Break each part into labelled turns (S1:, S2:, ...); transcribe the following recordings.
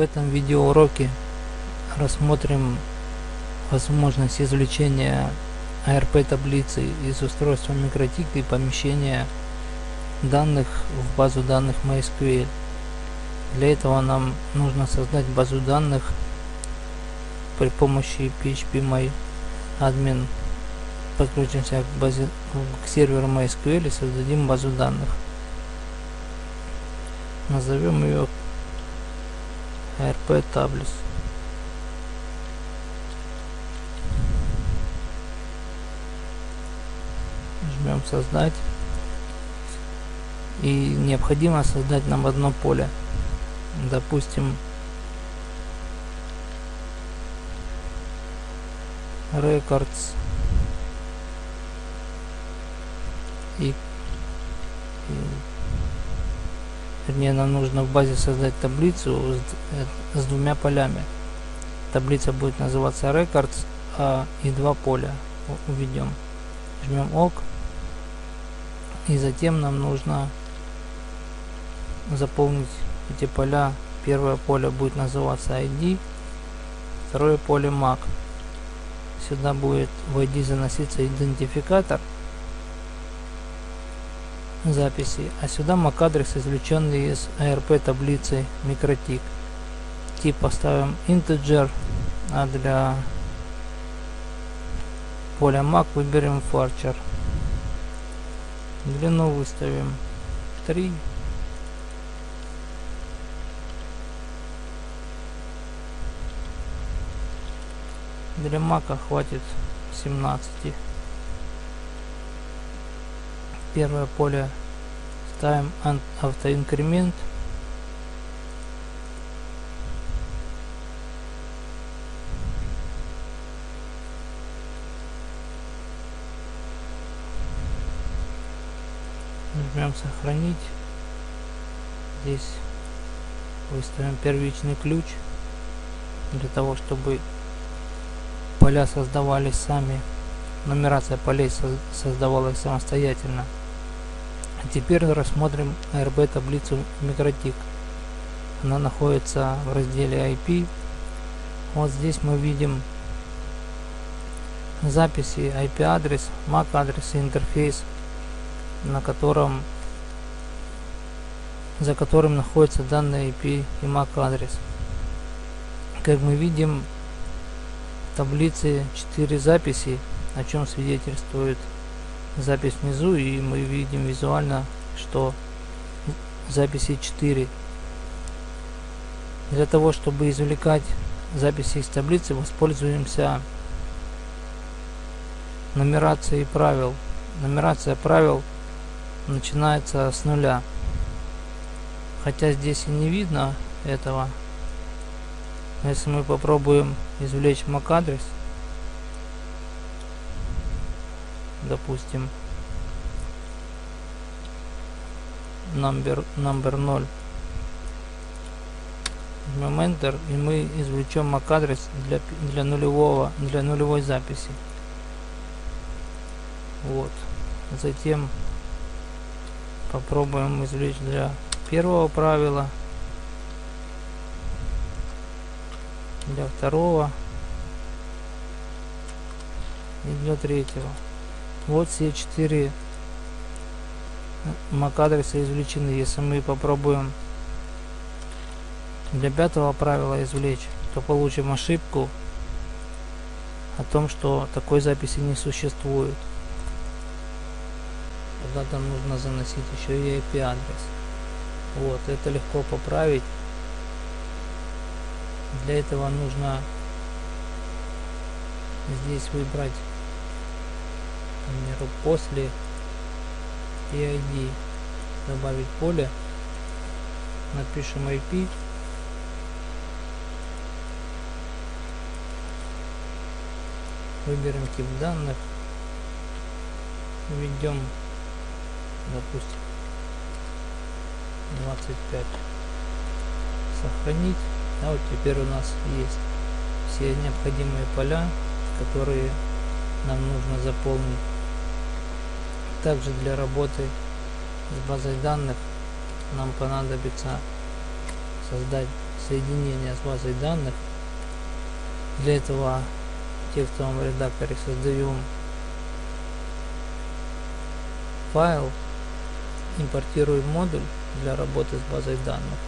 S1: В этом видеоуроке рассмотрим возможность извлечения ARP таблицы из устройства микротик и помещения данных в базу данных MySQL. Для этого нам нужно создать базу данных при помощи phpMyAdmin. Подключимся к, базе, к серверу MySQL и создадим базу данных. Назовем ее ARP Tables. Жмем создать. И необходимо создать нам одно поле. Допустим, records и, и вернее нам нужно в базе создать таблицу с, с двумя полями. Таблица будет называться records а и два поля уведем. Жмем ок. И затем нам нужно заполнить эти поля. Первое поле будет называться id второе поле mac. Сюда будет в ID заноситься идентификатор записи, а сюда MAC адрес, извлеченный из ARP таблицы микротик. Тип поставим integer, а для поля MAC выберем Farcher. Длину выставим 3 Для мака хватит 17. Первое поле ставим автоинкремент. Нажмем сохранить. Здесь выставим первичный ключ для того, чтобы поля создавались сами. Нумерация полей создавалась самостоятельно. А теперь рассмотрим RB таблицу микротик. Она находится в разделе IP. Вот здесь мы видим записи IP адрес, MAC адрес и интерфейс, на котором за которым находится данный IP и MAC адрес. Как мы видим, таблице 4 записи, о чем свидетельствует запись внизу, и мы видим визуально, что записи 4. Для того, чтобы извлекать записи из таблицы, воспользуемся нумерацией правил. Нумерация правил начинается с нуля. Хотя здесь и не видно этого, если мы попробуем извлечь MAC адрес, допустим, number, number 0, жмем Enter, и мы извлечем MAC адрес для, для, нулевого, для нулевой записи. Вот. Затем попробуем извлечь для первого правила для второго и для третьего. Вот все четыре MAC адреса извлечены. Если мы попробуем для пятого правила извлечь, то получим ошибку о том, что такой записи не существует. Тогда там нужно заносить еще и IP адрес. Вот, это легко поправить. Для этого нужно здесь выбрать, примеру, после EID добавить поле, напишем IP, выберем тип данных, введем, допустим, 25, сохранить. А вот теперь у нас есть все необходимые поля, которые нам нужно заполнить. Также для работы с базой данных нам понадобится создать соединения с базой данных. Для этого в текстовом редакторе создаем файл, импортируем модуль для работы с базой данных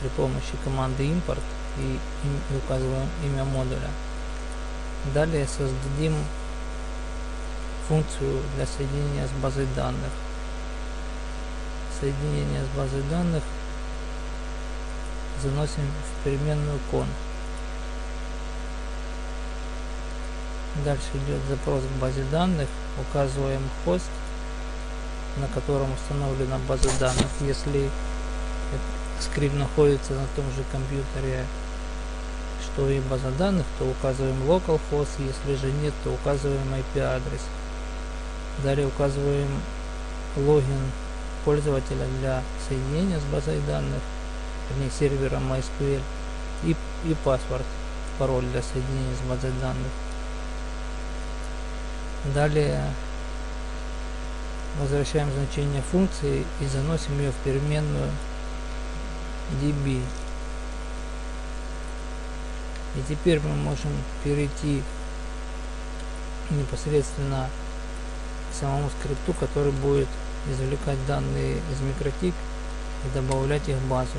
S1: при помощи команды import и, и указываем имя модуля. Далее создадим функцию для соединения с базой данных. Соединение с базой данных заносим в переменную кон. Дальше идет запрос к базе данных, указываем хост, на котором установлена база данных. Если скрипт находится на том же компьютере, что и база данных, то указываем localhost, если же нет, то указываем IP адрес. Далее указываем логин пользователя для соединения с базой данных, вернее сервером MySQL и, и паспорт, пароль для соединения с базой данных. Далее возвращаем значение функции и заносим ее в переменную db. И теперь мы можем перейти непосредственно к самому скрипту, который будет извлекать данные из микротик и добавлять их в базу.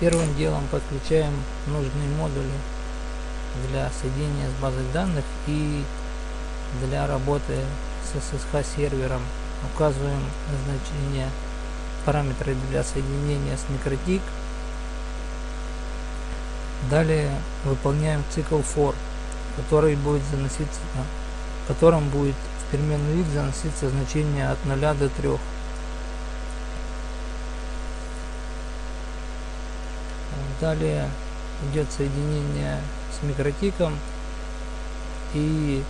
S1: Первым делом подключаем нужные модули для соединения с базой данных и для работы с SSH сервером. Указываем значение параметры для соединения с микротик. Далее выполняем цикл for, который будет заноситься, в котором будет в переменный вид заноситься значение от 0 до 3. Далее идет соединение с микротиком и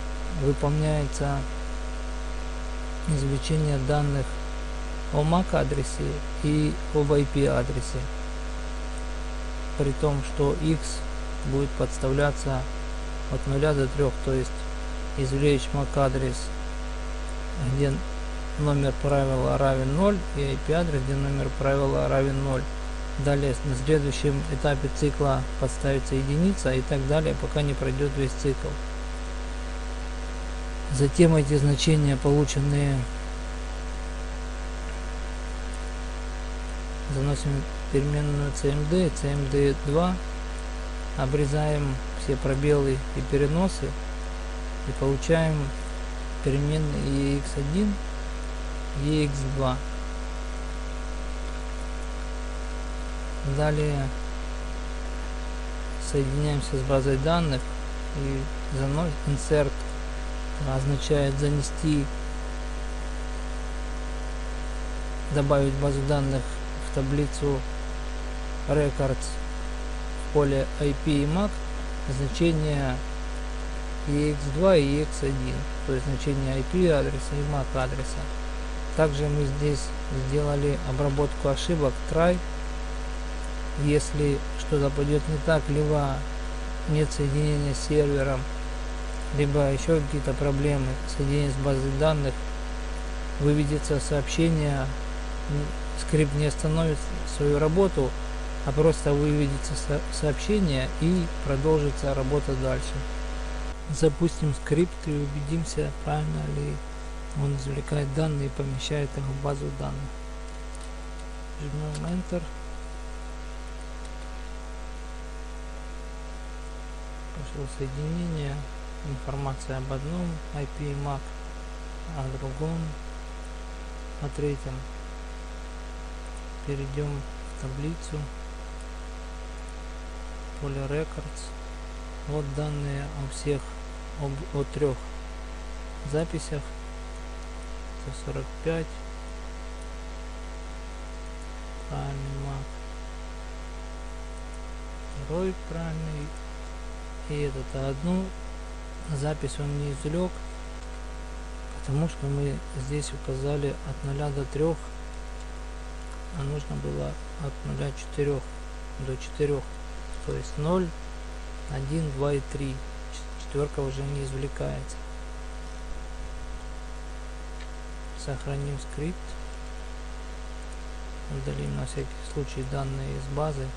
S1: выполняется извлечение данных о MAC адресе и об IP адресе. При том, что X будет подставляться от 0 до 3, то есть извлечь MAC адрес, где номер правила равен 0 и IP адрес, где номер правила равен 0. Далее на следующем этапе цикла подставится единица и так далее, пока не пройдет весь цикл. Затем эти значения, полученные, заносим в переменную cmd, cmd2, обрезаем все пробелы и переносы и получаем переменные ex1, ex2. Далее соединяемся с базой данных и заносим insert означает занести, добавить базу данных в таблицу records в поле IP и MAC значение EX2 и EX1, то есть значение IP адреса и MAC адреса. Также мы здесь сделали обработку ошибок try. Если что-то пойдет не так, либо нет соединения с сервером, либо еще какие-то проблемы соединения с базой данных, выведется сообщение, скрипт не остановит свою работу, а просто выведется сообщение и продолжится работа дальше. Запустим скрипт и убедимся, правильно ли он извлекает данные и помещает их в базу данных. Жмем Enter. Пошло соединение информация об одном IP MAC, о другом, о третьем. Перейдем в таблицу поле Records. Вот данные о всех, об, о трех записях. 145. Правильный MAC. Второй правильный. И этот одну запись он не извлек, потому что мы здесь указали от 0 до 3, а нужно было от 0 4 до 4, то есть 0, 1, 2 и 3. Четверка уже не извлекается. Сохраним скрипт. Удалим на всякий случай данные из базы.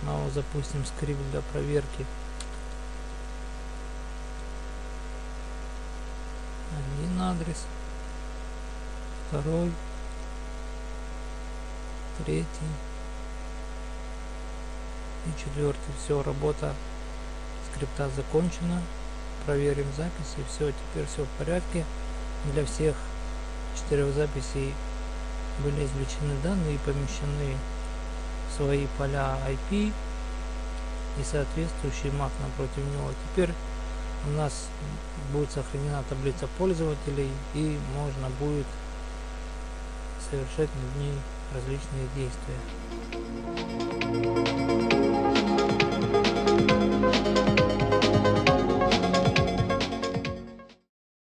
S1: Снова запустим скрипт для проверки. Адрес, второй, третий и четвертый. Все, работа скрипта закончена. Проверим записи. Все, теперь все в порядке. Для всех четырех записей были извлечены данные и помещены в свои поля IP и соответствующий MAC напротив него. Теперь у нас будет сохранена таблица пользователей и можно будет совершать над ней различные действия.